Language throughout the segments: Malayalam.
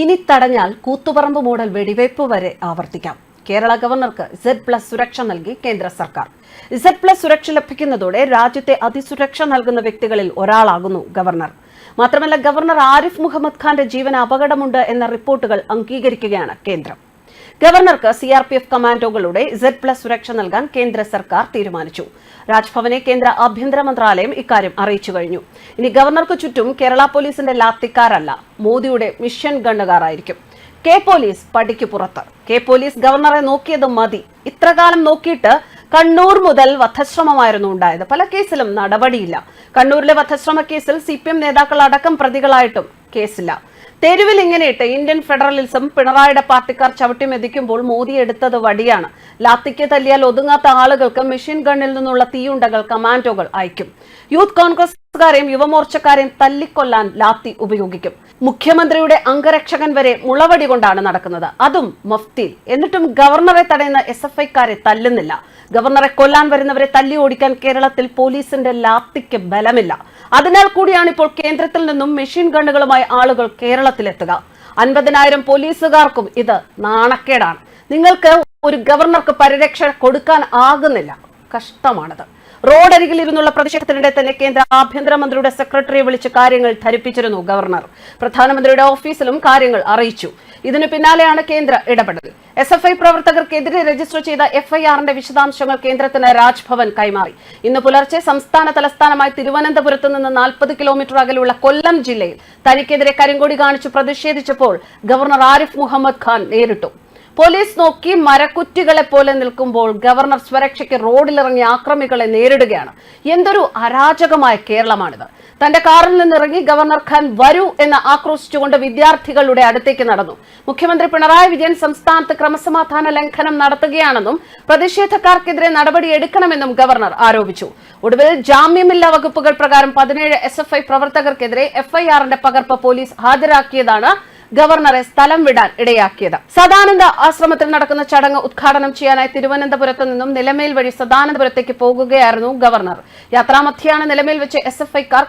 ഇനി തടഞ്ഞാൽ കൂത്തുപറമ്പ് മോഡൽ വെടിവയ്പ് വരെ ആവർത്തിക്കാം. കേരള ഗവർണർക്ക് സെഡ് പ്ലസ് സുരക്ഷ നൽകി കേന്ദ്ര സർക്കാർ. സെഡ് പ്ലസ് സുരക്ഷ ലഭിക്കുന്നതോടെ രാജ്യത്തെ അതിസുരക്ഷ നൽകുന്ന വ്യക്തികളിൽ ഒരാളാകുന്നു ഗവർണർ. മാത്രമല്ല ഗവർണർ ആരിഫ് മുഹമ്മദ് ഖാന്റെ ജീവൻ അപകടമുണ്ട് എന്ന റിപ്പോർട്ടുകൾ അംഗീകരിക്കുകയാണ് കേന്ദ്രം. ഗവർണർക്ക് സി ആർ പി എഫ് കമാൻഡോകളുടെ സെഡ് പ്ലസ് സുരക്ഷ നൽകാൻ കേന്ദ്ര സർക്കാർ തീരുമാനിച്ചു. രാജ്ഭവനെ കേന്ദ്ര ആഭ്യന്തര മന്ത്രാലയം ഇക്കാര്യം അറിയിച്ചു കഴിഞ്ഞു. ഇനി ഗവർണർക്ക് ചുറ്റും കേരള പോലീസിന്റെ ലാത്തിക്കാരല്ല മോദിയുടെ മിഷൻ ഗണ്ണുകാരായിരിക്കും. കെ പോലീസ് പടിക്ക് പുറത്ത്. കെ പോലീസ് ഗവർണറെ നോക്കിയത് മതി. ഇത്രകാലം നോക്കിയിട്ട് കണ്ണൂർ മുതൽ വധശ്രമമായിരുന്നു ഉണ്ടായത്. പല കേസിലും നടപടിയില്ല. കണ്ണൂരിലെ വധശ്രമ കേസിൽ സി പി എം നേതാക്കൾ അടക്കം പ്രതികളായിട്ടും കേസില്ല. തെരുവിൽ ഇങ്ങനെയിട്ട് ഇന്ത്യൻ ഫെഡറലിസം പിണറായിയുടെ പാർട്ടിക്കാർ ചവിട്ടിമെതിക്കുമ്പോൾ മോദി എടുത്തത് വടിയാണ്. ലാത്തിക്ക് തല്ലിയാൽ ഒതുങ്ങാത്ത ആളുകൾക്ക് മെഷീൻ ഗണ്ണിൽ നിന്നുള്ള തീയുണ്ടകൾ കമാൻഡോകൾ അയക്കും. യൂത്ത് കോൺഗ്രസുകാരെയും യുവമോർച്ചക്കാരെയും തല്ലിക്കൊല്ലാൻ ലാത്തി ഉപയോഗിക്കും. മുഖ്യമന്ത്രിയുടെ അംഗരക്ഷകൻ വരെ മുളവടി കൊണ്ടാണ് നടക്കുന്നത്. അതും മഫ്തിയിൽ. എന്നിട്ടും ഗവർണറെ തടയുന്ന എസ് എഫ് ഐക്കാരെ തല്ലുന്നില്ല. ഗവർണറെ കൊല്ലാൻ വരുന്നവരെ തല്ലി ഓടിക്കാൻ കേരളത്തിൽ പോലീസിന്റെ ലാത്തിക്ക് ബലമില്ല. അതിനാൽ കൂടിയാണ് ഇപ്പോൾ കേന്ദ്രത്തിൽ നിന്നും മെഷീൻ ഗണ്ണുകളുമായി ആളുകൾ കേരളത്തിലെത്തുക. അൻപതിനായിരം പോലീസുകാർക്കും ഇത് നാണക്കേടാണ്. നിങ്ങൾക്ക് ഒരു ഗവർണർക്ക് പരിരക്ഷ കൊടുക്കാൻ ആകുന്നില്ല. കഷ്ടമാണത്. റോഡരികിൽ ഇരുന്നുള്ള പ്രതിഷേധത്തിനിടെ തന്നെ കേന്ദ്ര ആഭ്യന്തരമന്ത്രിയുടെ സെക്രട്ടറിയെ വിളിച്ച് കാര്യങ്ങൾ ധരിപ്പിച്ചിരുന്നു ഗവർണർ. പ്രധാനമന്ത്രിയുടെ ഓഫീസിലും കാര്യങ്ങൾ അറിയിച്ചു. ഇതിനു പിന്നാലെയാണ് കേന്ദ്ര ഇടപെടൽ. എസ് എഫ് ഐ പ്രവർത്തകർക്കെതിരെ രജിസ്റ്റർ ചെയ്ത എഫ്ഐആറിന്റെ വിശദാംശങ്ങൾ കേന്ദ്രത്തിന് രാജ്ഭവൻ കൈമാറി. ഇന്ന് പുലർച്ചെ സംസ്ഥാന തലസ്ഥാനമായ തിരുവനന്തപുരത്ത് നിന്ന് നാൽപ്പത് കിലോമീറ്റർ അകലെയുള്ള കൊല്ലം ജില്ലയിൽ തനിക്കെതിരെ കരിങ്കൊടി കാണിച്ചു പ്രതിഷേധിച്ചപ്പോൾ ഗവർണർ ആരിഫ് മുഹമ്മദ് ഖാൻ നേരിട്ടു. പോലീസ് നോക്കി മരക്കുറ്റികളെ പോലെ നിൽക്കുമ്പോൾ ഗവർണർ സ്വരക്ഷയ്ക്ക് റോഡിലിറങ്ങി ആക്രമികളെ നേരിടുകയാണ്. എന്തൊരു അരാജകമായ കേരളമാണിത്. തന്റെ കാറിൽ നിന്നിറങ്ങി ഗവർണർ ഖാൻ വരൂ എന്ന് ആക്രോശിച്ചുകൊണ്ട് വിദ്യാർത്ഥികളുടെ അടുത്തേക്ക് നടന്നു. മുഖ്യമന്ത്രി പിണറായി വിജയൻ സംസ്ഥാനത്ത് ക്രമസമാധാന ലംഘനം നടത്തുകയാണെന്നും പ്രതിഷേധക്കാർക്കെതിരെ നടപടി എടുക്കണമെന്നും ഗവർണർ ആരോപിച്ചു. ഒടുവിൽ ജാമ്യമില്ലാ വകുപ്പുകൾ പ്രകാരം പതിനേഴ് എസ് പ്രവർത്തകർക്കെതിരെ എഫ്ഐആറിന്റെ പകർപ്പ് പോലീസ് ഹാജരാക്കിയതാണ് ഗവർണറെ സ്ഥലം വിടാൻ ഇടയാക്കിയത്. സദാനന്ദ ആശ്രമത്തിൽ നടക്കുന്ന ചടങ്ങ് ഉദ്ഘാടനം ചെയ്യാനായി തിരുവനന്തപുരത്ത് നിന്നും നിലമേൽ വഴി സദാനന്ദപുരത്തേക്ക് പോകുകയായിരുന്നു ഗവർണർ. യാത്രാമധ്യയാണ് നിലമേൽ വെച്ച് എസ് എഫ് ഐക്കാർ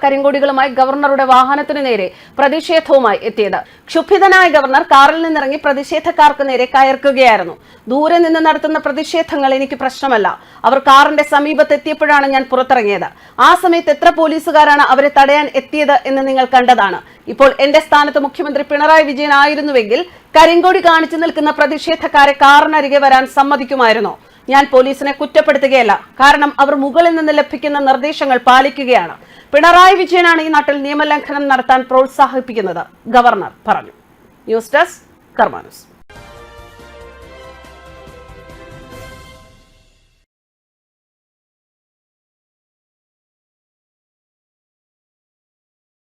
ഗവർണറുടെ വാഹനത്തിനു നേരെ പ്രതിഷേധവുമായി എത്തിയത്. ക്ഷുഭിതനായ ഗവർണർ കാറിൽ നിന്നിറങ്ങി പ്രതിഷേധക്കാർക്ക് നേരെ കയർക്കുകയായിരുന്നു. ദൂരെ നിന്ന് നടത്തുന്ന പ്രതിഷേധങ്ങൾ എനിക്ക് പ്രശ്നമല്ല. അവർ കാറിന്റെ സമീപത്തെത്തിയപ്പോഴാണ് ഞാൻ പുറത്തിറങ്ങിയത്. ആ സമയത്ത് എത്ര പോലീസുകാരാണ് അവരെ തടയാൻ എത്തിയത് എന്ന് നിങ്ങൾ കണ്ടതാണ്. ഇപ്പോൾ എന്റെ സ്ഥാനത്ത് മുഖ്യമന്ത്രി പിണറായി വിജയൻ ആയിരുന്നുവെങ്കിൽ കരിങ്കൊടി കാണിച്ചു നിൽക്കുന്ന പ്രതിഷേധക്കാരെ കാറിനരികെ വരാൻ സമ്മതിക്കുമായിരുന്നോ? ഞാൻ പോലീസിനെ കുറ്റപ്പെടുത്തുകയല്ല. കാരണം അവർ മുകളിൽ നിന്ന് ലഭിക്കുന്ന നിർദ്ദേശങ്ങൾ പാലിക്കുകയാണ്. പിണറായി വിജയനാണ് ഈ നാട്ടിൽ നിയമലംഘനം നടത്താൻ പ്രോത്സാഹിപ്പിക്കുന്നത്. ഗവർണർ പറഞ്ഞു. News desk കർമാനൂസ്